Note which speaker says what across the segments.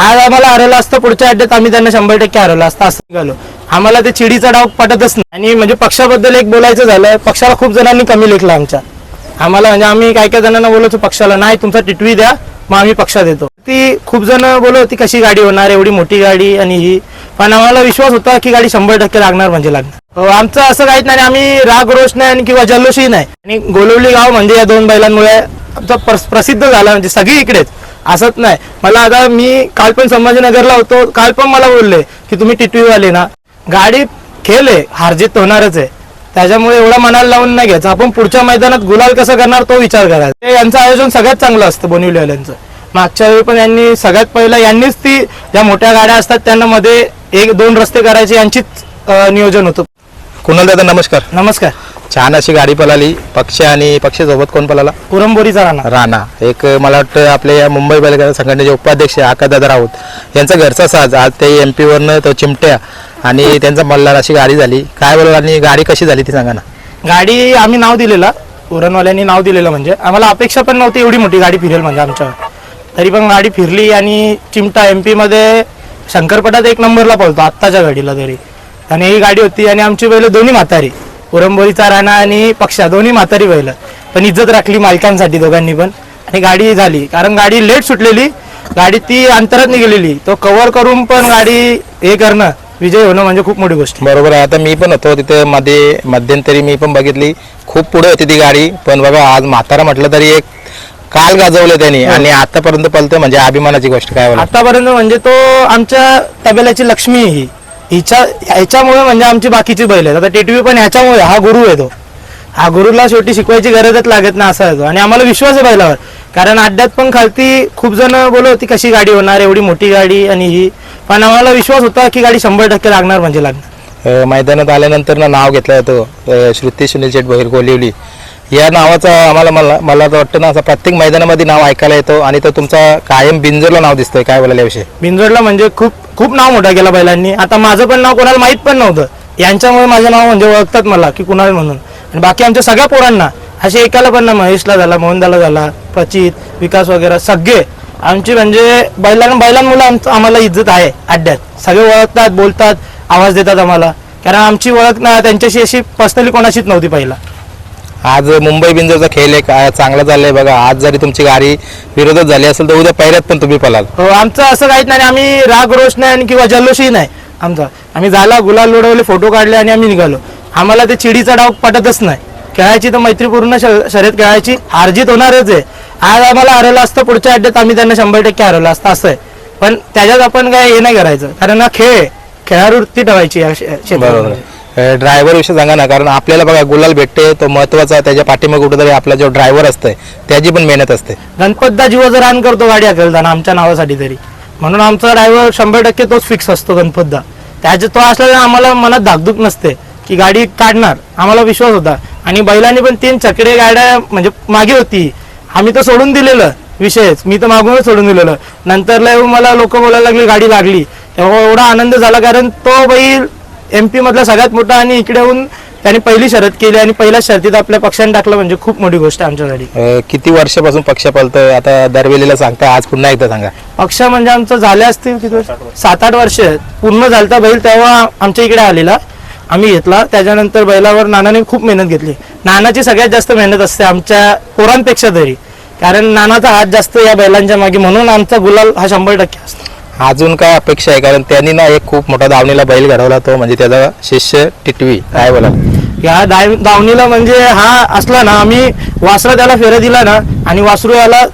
Speaker 1: आज आम्हाला हरवलं असतं पुढच्या अड्ड्यात आम्ही त्यांना शंभर टक्के हरवलं असतं असं निघालो. आम्हाला ते चिडीचा डाव पटतच नाही. आणि म्हणजे पक्षाबद्दल एक बोलायचं झालं पक्षाला खूप जणांनी कमी लेखलं आमच्या. आम्हाला म्हणजे आम्ही काही काही जणांना बोलवतो पक्षाला नाही तुमचा टिटवी द्या मग आम्ही पक्षात येतो. ती खूप जण बोलत होती कशी गाडी होणार एवढी मोठी गाडी आणि ही. पण आम्हाला विश्वास होता की गाडी शंभर टक्के लागणार म्हणजे लागणार. आमचं असं काहीच नाही आम्ही राग रोष नाही आणि किंवा जल्लोषही नाही. आणि गोलवली गाव म्हणजे या दोन बैलांमुळे आमचा प्रसिद्ध झाला म्हणजे सगळी इकडेच. असंच नाही. मला आता मी काल पण संभाजीनगरला होतो काल पण मला बोलले की तुम्ही टिटवीवाले ना गाडी खेळ आहे हारजीत होणारच आहे. त्याच्यामुळे एवढा मनाला लावून नाही घ्यायचं. आपण पुढच्या मैदानात गुलाल कसं करणार तो विचार करायचा. यांचं आयोजन सगळ्यात चांगलं असतं बोनिवलीवाल्यांचं. मागच्या वेळी पण यांनी सगळ्यात पहिलं यांनीच ती ज्या मोठ्या गाड्या असतात त्यांना मध्ये एक दोन रस्ते करायचे यांचीच नियोजन होतं.
Speaker 2: कुणाल दादा नमस्कार.
Speaker 1: नमस्कार.
Speaker 2: छान अशी गाडी पळाली. पक्ष आणि पक्षासोबत कोण पळाला?
Speaker 1: पुरंबोरीचा राणा.
Speaker 2: राणा. एक मला वाटतं आपल्या या मुंबई बैलगाडा संघटनेचे उपाध्यक्ष आकादादा राऊत यांचा घरचा साज. आज ते एम पी वरनं तो चिमट्या आणि त्यांचा मल्हार अशी गाडी झाली. काय बोलू आणि गाडी कशी झाली ती सांगा ना.
Speaker 1: गाडी आम्ही नाव दिलेलं. उरणवाल्यांनी नाव दिलेलं म्हणजे. आम्हाला अपेक्षा पण नव्हती एवढी मोठी गाडी फिरेल म्हणजे आमच्यावर. तरी पण गाडी फिरली आणि चिमटा एममध्ये शंकरपटात एक नंबरला पळतो आत्ताच्या गाडीला तरी. आणि ही गाडी होती आणि आमची बैल दोन्ही म्हातारी. पुरंबोरीचा राणा आणि पक्षा दोन्ही म्हातारी बैल. पण इज्जत राखली मालकांसाठी दोघांनी पण. आणि गाडी झाली. कारण गाडी लेट सुटलेली. गाडी ती अंतरात निघालेली. तो कव्हर करून पण गाडी हे करणं विजय होणं म्हणजे खूप मोठी गोष्ट.
Speaker 2: बरोबर आहे. आता मी पण होतो तिथे मध्ये मध्यंतरी मी पण बघितली. खूप पुढे होती ती गाडी. पण बघा आज म्हातारा म्हटलं तरी एक काल गाजवलं त्यांनी. आणि आतापर्यंत पळतं म्हणजे अभिमानाची गोष्ट काय
Speaker 1: आतापर्यंत म्हणजे तो आमच्या तबेल्याची लक्ष्मी ही. हिच्या ह्याच्यामुळे म्हणजे आमची बाकीची बैल आहेत. आता टेटवी पण ह्याच्यामुळे हा गुरु आहे तो. हा गुरुला शेवटी शिकवायची गरजच लागत नाही असा येतो आणि आम्हाला विश्वास आहे बैलावर. कारण अड्ड्यात पण खालती खूप जण बोलत होती कशी गाडी होणार? एवढी मोठी गाडी आणि ही. पण आम्हाला विश्वास होता की गाडी शंभर टक्के लागणार म्हणजे लागणार.
Speaker 2: मैदानात आल्यानंतर ना नाव घेतलं जातं. श्रुती सुनील शेठ बहिर कोलिवली या नावाचं आम्हाला मला मला तर वाटतं ना असं प्रत्येक मैदानामध्ये नाव ऐकायला येतो आणि तो तुमचा कायम बिंजरला नाव दिसतोय काय बोलायला याविषयी?
Speaker 1: बिंजोडला म्हणजे खूप खूप नाव मोठा केला बैलांनी. आता माझं पण नाव कोणाला माहीत पण नव्हतं. यांच्यामुळे माझं नाव म्हणजे ओळखतात मला की कुणाल म्हणून. आणि बाकी आमच्या सगळ्या पोरांना असे एकाला पण ना महेशला झाला मोहनदाला झाला प्रचित विकास वगैरे सगळे. आमची म्हणजे बैलां बैलांमुळे आमचं आम्हाला इज्जत आहे अड्ड्यात. सगळे ओळखतात बोलतात आवाज देतात आम्हाला. कारण आमची ओळख ना त्यांच्याशी अशी पर्सनली कोणाशीच नव्हती पहिला.
Speaker 2: आज मुंबई बिंजरचा खेळ एक चांगला चाललाय बघा. आज जरी तुमची गाडी विरोधात झाली असेल तर उद्या पहिल्यात पण तुम्ही पळाल.
Speaker 1: हो आमचं असं काहीच नाही आम्ही राग रोष नाही आणि किंवा जल्लोषही नाही आमचा. आम्ही झाला गुलाल उडवले फोटो काढले आणि आम्ही निघालो. आम्हाला ते चिडीचा डाव पटतच नाही. खेळायची तर मैत्रीपूर्ण शर्यत खेळायची हारजीत होणारच आहे. आज आम्हाला हरवलं असतं पुढच्या अड्ड्यात आम्ही त्यांना शंभर टक्के हरवलं असतं असं आहे. पण त्याच्यात आपण काय हे नाही करायचं. कारण हा खेळ आहे. खेळावर वृत्ती ठेवायची या क्षे- क्षेत्रामध्ये.
Speaker 2: ड्रायव्हर विषयी सांगा ना कारण आपल्याला बघा गुलाल भेटते तो महत्त्वाचा त्याच्या पाठीमागे कुठेतरी आपला जो ड्रायव्हर असतोय त्याची पण मेहनत असते.
Speaker 1: गणपतदा जीवाचं रान करतो गाडी हाकलताना आमच्या नावासाठी तरी. म्हणून आमचा ड्रायव्हर शंभर टक्के तोच फिक्स असतो गणपतदा. त्याच्या तो असल्याने आम्हाला मनात धाकधूक नसते की गाडी काढणार आम्हाला विश्वास होता. आणि बैलांनी पण तीन चकडे गाड्या म्हणजे मागे होती. आम्ही तर सोडून दिलेलं विषयच मी तर मागूनच सोडून दिलेलं. नंतर मला लोक बोलायला लागली गाडी लागली. तेव्हा एवढा आनंद झाला कारण तो बैल एमपी मधला सगळ्यात मोठा आणि इकडे येऊन त्याने पहिली शर्यत केली आणि पहिल्या शर्यतीत आपल्या पक्षाने टाकलं म्हणजे खूप मोठी गोष्ट आहे आमच्यासाठी.
Speaker 2: अ, किती वर्षापासून पक्ष पळतोय आता दरवेळेला सांगता आज पुन्हा एकदा सांगा.
Speaker 1: पक्ष म्हणजे आमचं झाले असतील किती? सात आठ वर्ष पूर्ण झालता बैल तेव्हा आमच्या इकडे आलेला. आम्ही घेतला. त्याच्यानंतर बैलावर नानाने खूप मेहनत घेतली. नानाची सगळ्यात जास्त मेहनत असते आमच्या पोरांपेक्षा तरी. कारण नानाचा हात जास्त या बैलांच्या मागे म्हणून आमचा गुलाल हा शंभर टक्के असतो.
Speaker 2: अजून काय अपेक्षा आहे? कारण त्यांनी ना एक खूप मोठा दावणीला बैल घडवला तो म्हणजे त्याचा शिष्य टिटवी. काय बोला
Speaker 1: या दाव- दावणीला म्हणजे हा असला ना आम्ही वासरा त्याला फेरा दिला ना आणि वासरू याला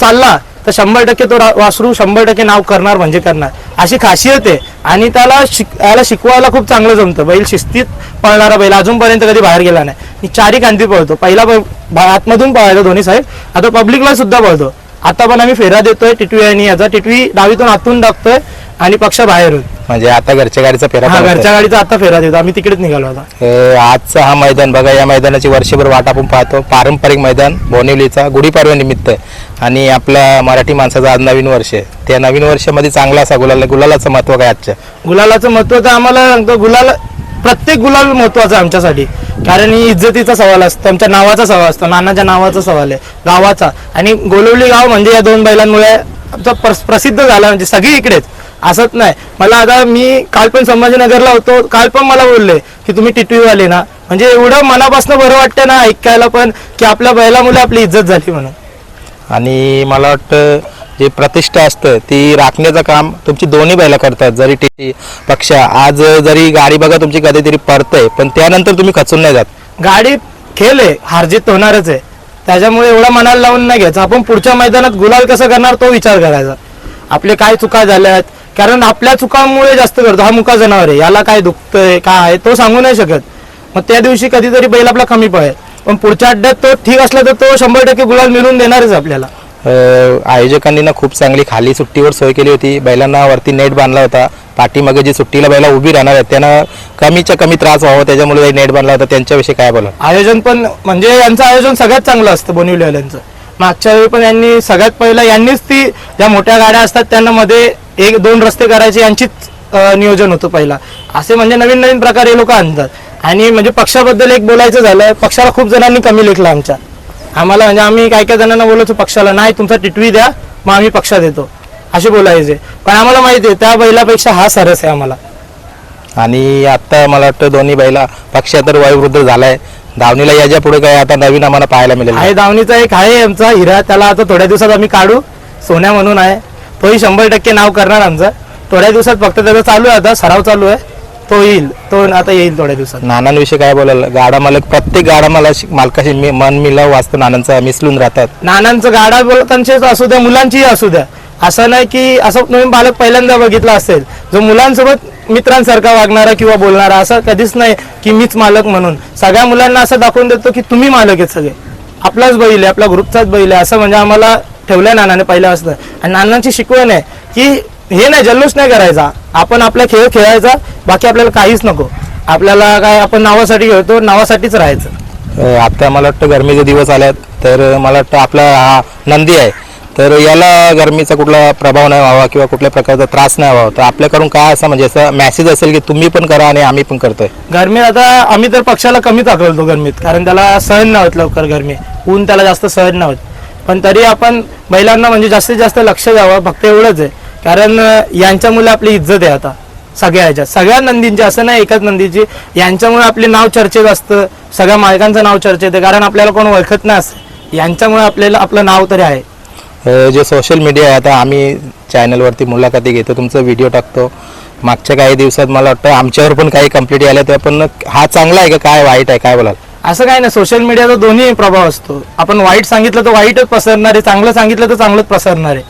Speaker 1: चालला तर शंभर टक्के तो वासरू शंभर टक्के नाव करणार म्हणजे करणार. अशी खासियत आहे. आणि त्याला शिक याला शिकवायला खूप चांगलं जमतं. बैल शिस्तीत पळणारा बैल अजूनपर्यंत कधी बाहेर गेला नाही. चारी कांती पळतो. पहिला आतमधून पळायचा धोनी साहेब. आता पब्लिकला सुद्धा पळतो. आता पण आम्ही फेरा देतोय टिटवी आणि याचा. टिटवी डावीतून आतून टाकतोय आणि पक्ष बाहेरून
Speaker 2: म्हणजे आता घरच्या गाडीचा फेरा
Speaker 1: हा. घरच्या गाडीचा आता फेरा देतो. आम्ही तिकडेच निघालो आता.
Speaker 2: आजचा हा मैदान बघा या मैदानाची वर्षभर वाट आपण पाहतो. पारंपरिक मैदान बोनिवलीचा गुढीपाडव्या निमित्त. आहे आणि आपल्या मराठी माणसाचं आज नवीन वर्ष आहे. त्या नवीन वर्षामध्ये चांगला असा गुलाल गुलालाचं महत्त्व काय आजच्या?
Speaker 1: गुलालाचं महत्त्व तर आम्हाला सांगतो गुलाल प्रत्येक गुलाल महत्त्वाचा आहे आमच्यासाठी. कारण ही इज्जतीचा सवाल असतो आमच्या नावाचा सवाल असतो नानाच्या नावाचा सवाल आहे गावाचा. आणि गोलवली गाव म्हणजे या दोन बैलांमुळे आमचा प्रसिद्ध झाला म्हणजे सगळी इकडेच असंच नाही. मला आता मी काल पण संभाजीनगरला होतो काल पण मला बोलले की तुम्ही टिटवीवाले ना. म्हणजे एवढं मनापासून बरं वाटतं ना ऐकायला पण की आपल्या बैलामुळे आपली इज्जत झाली म्हणून.
Speaker 2: आणि मला वाटतं जे प्रतिष्ठा असतं ती राखण्याचं काम तुमची दोन्ही बैला करतात जरी टी पक्ष. आज जरी गाडी बघा तुमची कधीतरी पडतंय पण त्यानंतर तुम्ही खचून नाही जात.
Speaker 1: गाडी खेळ आहे हारजीत होणारच आहे. त्याच्यामुळे एवढा मनाला लावून नाही घ्यायचं. आपण पुढच्या मैदानात गुलाल कसं करणार तो विचार करायचा. आपले काय चुका झाल्यात? कारण आपल्या चुकांमुळे जास्त करतो हा मुका जनावर आहे. याला काय दुखतंय काय आहे तो सांगू नाही शकत. मग त्या दिवशी कधीतरी बैल आपला कमी पडेल. पण पुढच्या अड्ड्यात तो ठीक असला तर तो शंभर टक्के गुलाल मिळवून देणारच आपल्याला.
Speaker 2: आयोजकांनी ना खूप चांगली खाली सुट्टीवर सोय केली होती. बैलांना वरती नेट बांधला होता. पाठीमागे जी सुट्टीला बैला उभी राहणार आहेत त्यांना कमीच्या कमी त्रास व्हावा त्याच्यामुळे नेट बांधला होता. त्यांच्याविषयी काय बोला
Speaker 1: आयोजन पण म्हणजे यांचं आयोजन सगळ्यात चांगलं असतं बोनिवलीवाल्यांचं मागच्या वेळी पण यांनी सगळ्यात पहिला यांनीच ती ज्या मोठ्या गाड्या असतात त्यांना मध्ये एक दोन रस्ते करायचे यांचीच नियोजन होतं पहिला. असे म्हणजे नवीन नवीन प्रकार हे लोक आणतात. आणि म्हणजे पक्षाबद्दल एक बोलायचं झालं पक्षाला खूप जणांनी कमी लेखलं आमच्या. आम्हाला म्हणजे आम्ही काय काय जणांना बोलायचो पक्षाला नाही तुमचा टिटवी द्या मग आम्ही पक्षात येतो असे बोलायचे. पण आम्हाला माहिती आहे त्या बैलापेक्षा हा सरस आहे आम्हाला.
Speaker 2: आणि आता मला वाटतं दोन्ही बैला पक्ष तर वयोवृद्ध झालाय. धावणीला याच्यापुढे काय आता नवीन आम्हाला पाहायला मिळेल.
Speaker 1: आहे दावणीचा एक आहे आमचा हिरा. त्याला आता थोड्या दिवसात आम्ही काढू. सोन्या म्हणून आहे. तोही शंभर टक्के नाव करणार आमचं. थोड्या दिवसात फक्त त्याचा चालू आहे आता सराव चालू आहे. तो येईल. तो आता येईल थोड्या दिवसात.
Speaker 2: नानांविषयी काय बोलाल? गाडा मालक प्रत्येक गाडा मला मालकाशी मी- मन मिलाव वाचतं. नानांचा मिसळून राहतात.
Speaker 1: नानांचं गाडा बोलतांचेच असू द्या मुलांचीही असू द्या. असं नाही की असं नवीन बालक पहिल्यांदा बघितला असेल. जो मुलांसोबत मित्रांसारखा वागणारा किंवा बोलणारा असं कधीच नाही की मीच मालक म्हणून. सगळ्या मुलांना असं दाखवून देतो की तुम्ही मालक आहेत सगळे. आपलाच बैल आहे आपला ग्रुपचाच बैल आहे असं म्हणजे आम्हाला ठेवलंय नानाने पहिल्या असतं आणि नानांची शिकवण आहे की हे नाही जल्लोष नाही करायचा. आपण आपला खेळ खेळायचा बाकी आपल्याला काहीच नको. आपल्याला काय आपण नावासाठी खेळतो नावासाठीच राहायचं.
Speaker 2: अं, आता मला वाटतं गरमीचे दिवस आल्यात तर मला वाटतं आपला हा नंदी आहे. तर याला गरमीचा कुठला प्रभाव नाही व्हावा किंवा कुठल्या प्रकारचा त्रास नाही व्हावा. तर आपल्याकडून काय असं म्हणजे असं मेसेज असेल की तुम्ही पण करा आणि आम्ही पण करतोय.
Speaker 1: गरमीत आता आम्ही तर पक्षाला कमी दाखवतो गरमीत कारण त्याला सहन नाही होत लवकर गरमी. ऊन त्याला जास्त सहन नाही होत. पण तरी आपण बैलांना म्हणजे जास्तीत जास्त लक्ष द्यावं फक्त एवढंच आहे. कारण यांच्यामुळे आपली इज्जत आहे आता. सगळ्या ह्याच्यात. सगळ्या नंदींची असं नाही एकाच नंदीची यांच्यामुळे आपले नाव चर्चेत असतं. सगळ्या मालकांचं नाव चर्चेत आहे. कारण आपल्याला कोण ओळखत नाही असं. यांच्यामुळे आपल्याला आपलं नाव तरी आहे.
Speaker 2: जे सोशल मीडिया आहे आता आम्ही चॅनलवरती मुलाखती घेतो तुमचं व्हिडिओ टाकतो. मागच्या काही दिवसात मला वाटतं आमच्यावर पण काही कंप्लेंट आल्या त्या पण हा चांगला आहे का? काय वाईट आहे? काय बोलाल?
Speaker 1: असं काय नाही. सोशल मीडियाचा दोन्ही प्रभाव असतो. आपण वाईट सांगितलं तर वाईटच पसरणार आहे. चांगलं सांगितलं तर चांगलंच पसरणार आहे.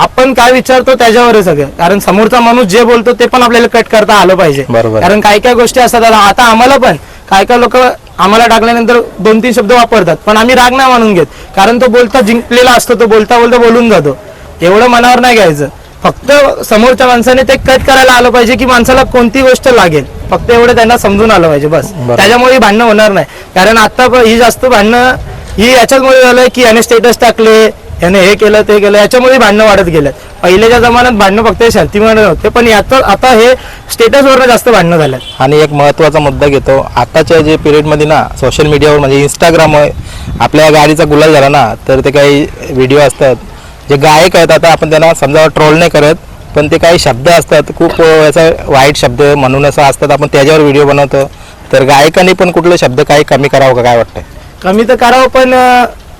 Speaker 1: आपण काय विचारतो त्याच्यावर सगळं. कारण समोरचा माणूस जे बोलतो ते पण आपल्याला कट करता आलं पाहिजे.
Speaker 2: बरोबर.
Speaker 1: कारण काय काय गोष्टी असतात आता आता आम्हाला पण काय काय लोक आम्हाला टाकल्यानंतर दोन तीन शब्द वापरतात. पण आम्ही राग नाही मानून घेत. कारण तो बोलता जिंकलेला असतो तो बोलता बोलता बोलून जातो. एवढं मनावर नाही घ्यायचं. फक्त समोरच्या माणसाने ते कट करायला आलं पाहिजे की माणसाला कोणती गोष्ट लागेल. फक्त एवढं त्यांना समजून आलं पाहिजे बस.
Speaker 2: बरोबर.
Speaker 1: त्याच्यामुळे ही भांडणं होणार नाही. कारण आता प- ही जास्त भांडणं ही याच्याचमुळे झालंय की याने स्टेटस टाकले याने हे केलं ते केलं याच्यामुळे भांडणं वाढत गेल्यात. पहिल्याच्या जमान्यात भांडणं फक्त शांतीमध्ये होते पण याचं आता हे स्टेटसवरनं जास्त भांडणं झाल्यात.
Speaker 2: आणि एक महत्त्वाचा मुद्दा घेतो आताच्या जे पिरियडमध्ये ना सोशल मीडियावर म्हणजे इंस्टाग्राम आपल्या गाडीचा गुलाल झाला ना तर ते काही व्हिडिओ असतात. जे गायक आहेत आता आपण त्यांना समजा ट्रोल नाही करत पण ते काही शब्द असतात खूप याचा वाईट शब्द म्हणून असं असतात आपण त्याच्यावर व्हिडिओ बनवतो. तर गायकांनी पण कुठले शब्द काही कमी करावं का काय वाटतंय?
Speaker 1: कमी तर करावं पण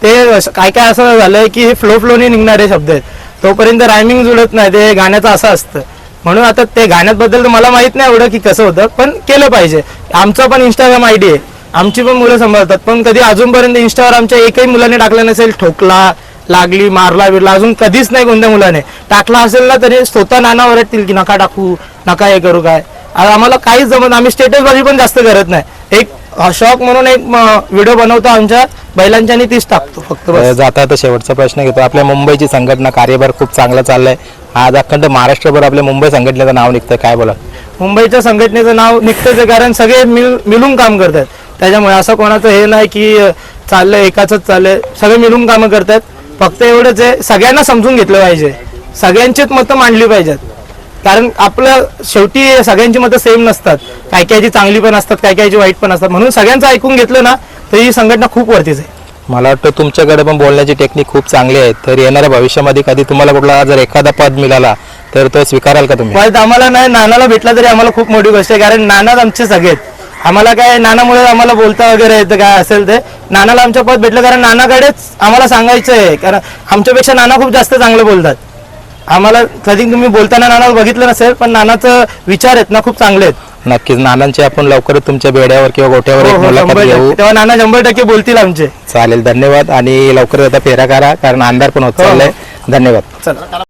Speaker 1: ते काय काय असं झालंय की हे फ्लो फ्लोने निघणारे शब्द आहेत. तोपर्यंत रायमिंग जुळत नाही ते गाण्याचं असं असतं. म्हणून आता ते गाण्याबद्दल तर मला माहीत नाही एवढं की कसं होतं पण केलं पाहिजे. आमचं पण इंस्टाग्राम आय डी आहे. आमची पण मुलं सांभाळतात पण कधी अजूनपर्यंत इंस्टावर आमच्या एकही मुलाने टाकलं नसेल ठोकला लागली मारला बिरला अजून कधीच नाही कोणत्या मुलाने. टाकला असेल ना तरी स्वतः नाना ओरडतील की नका टाकू नका हे करू काय. आम्हाला काहीच जमत आम्ही स्टेटस बाजी पण जास्त करत नाही. एक शॉक म्हणून एक व्हिडिओ बनवतो आमच्या. बैलांच्या आणि तीच टाकतो फक्त बस.
Speaker 2: जाता आता शेवटचा प्रश्न घेतो. आपल्या मुंबईची संघटना कार्यभार खूप चांगला चाललाय. आज अखंड महाराष्ट्रभर आपल्या मुंबई संघटनेचं नाव निघतंय काय बोला
Speaker 1: मुंबईच्या संघटनेचं नाव निघतंच आहे कारण सगळे मिळ मिळून काम करतात. त्याच्यामुळे असं कोणाचं हे नाही की अं, चाललंय एकाच चाललंय. सगळे मिळून कामं करतात. फक्त एवढंच आहे सगळ्यांना समजून घेतलं पाहिजे. सगळ्यांचीच मतं मांडली पाहिजेत. कारण आपलं शेवटी सगळ्यांची मतं सेम नसतात. काय कायची चांगली पण असतात काय कायची वाईट पण असतात. म्हणून सगळ्यांचं ऐकून घेतलं ना तर ही संघटना खूप वरतीच आहे.
Speaker 2: मला वाटतं तुमच्याकडे पण बोलण्याची टेक्निक खूप चांगली आहे. तर येणाऱ्या भविष्यामध्ये कधी तुम्हाला कुठला जर एखादा पद मिळाला तर तो स्वीकाराल का तुम्ही?
Speaker 1: वाईट आम्हाला नाही नानाला भेटला तरी आम्हाला खूप मोठी गोष्ट आहे. कारण नानाच आमचे सगळे आहेत. आम्हाला काय नानामुळे आम्हाला बोलता वगैरे येतं काय असेल ते. नानाला आमचं पद भेटलं कारण नानाकडेच आम्हाला सांगायचं आहे कारण आमच्यापेक्षा नाना खूप जास्त चांगलं बोलतात. आम्हाला कधी तुम्ही बोलताना नानाला बघितलं नसेल पण नानाचं विचार आहेत ना खूप चांगले आहेत.
Speaker 2: नक्कीच नानांची आपण लवकरच तुमच्या बेड्यावर किंवा गोठ्यावर
Speaker 1: हो,
Speaker 2: एक
Speaker 1: हो,
Speaker 2: मुलाखत
Speaker 1: शंभर
Speaker 2: घेऊ.
Speaker 1: टक्के. तेव्हा नाना शंभर टक्के बोलतील आमचे.
Speaker 2: चालेल धन्यवाद. आणि लवकरच आता फेरा करा कारण अंधार पण होत
Speaker 1: हो.
Speaker 2: चाललाय. धन्यवाद.
Speaker 1: चला.